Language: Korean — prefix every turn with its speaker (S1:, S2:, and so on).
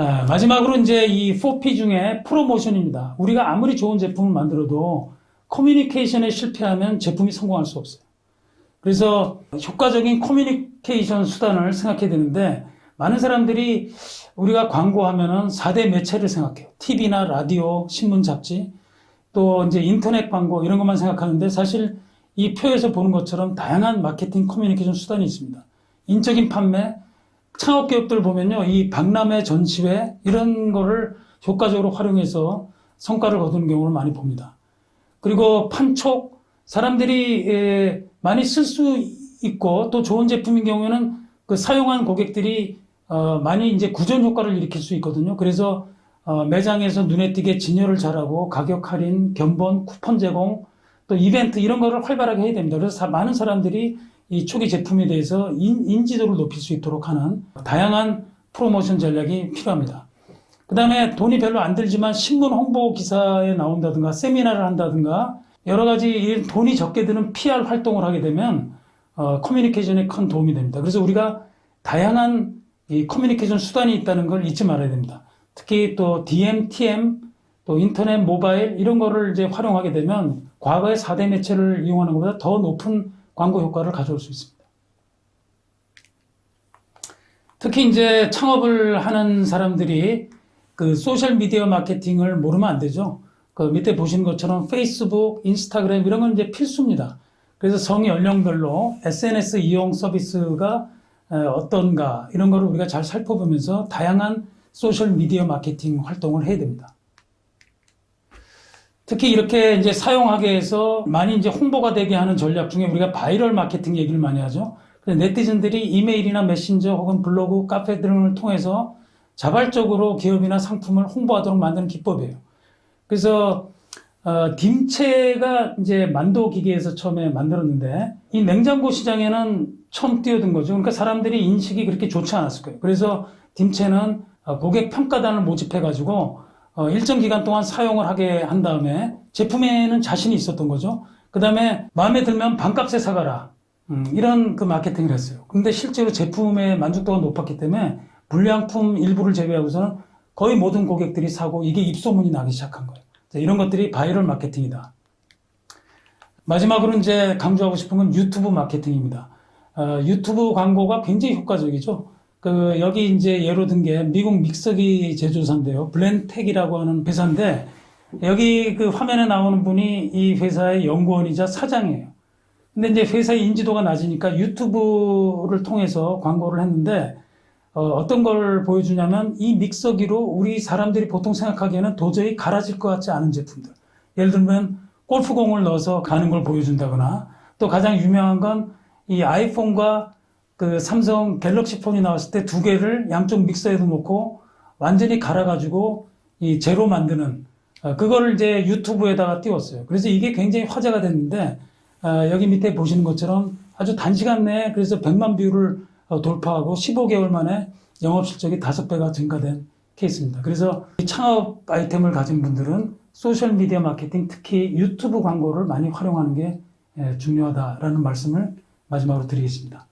S1: 아, 마지막으로 이제 이 4P 중에 프로모션입니다. 우리가 아무리 좋은 제품을 만들어도 커뮤니케이션에 실패하면 제품이 성공할 수 없어요. 그래서 효과적인 커뮤니케이션 수단을 생각해야 되는데 많은 사람들이 우리가 광고하면은 4대 매체를 생각해요. TV나 라디오, 신문, 잡지, 또 이제 인터넷 광고 이런 것만 생각하는데 사실 이 표에서 보는 것처럼 다양한 마케팅 커뮤니케이션 수단이 있습니다. 인적인 판매, 창업 기업들 보면요, 이 박람회 전시회 이런 거를 효과적으로 활용해서 성과를 거두는 경우를 많이 봅니다. 그리고 판촉 사람들이 에, 많이 쓸 수 있고 또 좋은 제품인 경우에는 그 사용한 고객들이 어, 많이 이제 구전 효과를 일으킬 수 있거든요. 그래서 어, 매장에서 눈에 띄게 진열을 잘하고 가격 할인, 견본, 쿠폰 제공, 또 이벤트 이런 거를 활발하게 해야 됩니다. 그래서 사- 많은 사람들이 이 초기 제품에 대해서 인, 인지도를 높일 수 있도록 하는 다양한 프로모션 전략이 필요합니다. 그 다음에 돈이 별로 안 들지만 신문 홍보 기사에 나온다든가 세미나를 한다든가 여러 가지 이 돈이 적게 드는 PR 활동을 하게 되면 어, 커뮤니케이션에 큰 도움이 됩니다. 그래서 우리가 다양한 이 커뮤니케이션 수단이 있다는 걸 잊지 말아야 됩니다. 특히 또 DM, TM, 또 인터넷, 모바일 이런 거를 이제 활용하게 되면 과거의 4대 매체를 이용하는 것보다 더 높은 광고 효과를 가져올 수 있습니다. 특히 이제 창업을 하는 사람들이 그 소셜 미디어 마케팅을 모르면 안 되죠. 그 밑에 보시는 것처럼 페이스북, 인스타그램 이런 건 이제 필수입니다. 그래서 성 연령별로 SNS 이용 서비스가 에, 어떤가 이런 거를 우리가 잘 살펴보면서 다양한 소셜 미디어 마케팅 활동을 해야 됩니다. 특히 이렇게 이제 사용하게 해서 많이 이제 홍보가 되게 하는 전략 중에 우리가 바이럴 마케팅 얘기를 많이 하죠. 네티즌들이 이메일이나 메신저 혹은 블로그, 카페 등을 통해서 자발적으로 기업이나 상품을 홍보하도록 만드는 기법이에요. 그래서 어, 딤체가 이제 만도 기계에서 처음에 만들었는데 이 냉장고 시장에는 처음 뛰어든 거죠. 그러니까 사람들이 인식이 그렇게 좋지 않았을 거예요. 그래서 딤체는 어, 고객 평가단을 모집해 가지고 어, 일정 기간 동안 사용을 하게 한 다음에 제품에는 자신이 있었던 거죠. 그 다음에 마음에 들면 반값에 사가라. 음, 이런 그 마케팅을 했어요. 근데 실제로 제품의 만족도가 높았기 때문에 불량품 일부를 제외하고서는 거의 모든 고객들이 사고 이게 입소문이 나기 시작한 거예요. 자, 이런 것들이 바이럴 마케팅이다. 마지막으로 이제 강조하고 싶은 건 유튜브 마케팅입니다. 어, 유튜브 광고가 굉장히 효과적이죠. 그 여기 이제 예로 든 게 미국 믹서기 제조사인데요. 블렌텍이라고 하는 회사인데 여기 그 화면에 나오는 분이 이 회사의 연구원이자 사장이에요. 근데 이제 회사의 인지도가 낮으니까 유튜브를 통해서 광고를 했는데 어, 떤걸 보여주냐면 이 믹서기로 우리 사람들이 보통 생각하기에는 도저히 갈아질 것 같지 않은 제품들. 예를 들면 골프공을 넣어서 가는 걸 보여준다거나 또 가장 유명한 건 이 아이폰과 그 삼성 갤럭시 폰이 나왔을 때 두 개를 양쪽 믹서에도 놓고 완전히 갈아가지고 이 제로 만드는 어, 그거를 이제 유튜브에다가 띄웠어요. 그래서 이게 굉장히 화제가 됐는데 어, 여기 밑에 보시는 것처럼 아주 단시간 내에 그래서 100만 뷰를 어, 돌파하고 15개월 만에 영업 실적이 5배가 증가된 케이스입니다. 그래서 이 창업 아이템을 가진 분들은 소셜 미디어 마케팅 특히 유튜브 광고를 많이 활용하는 게 예, 중요하다라는 말씀을 마지막으로 드리겠습니다.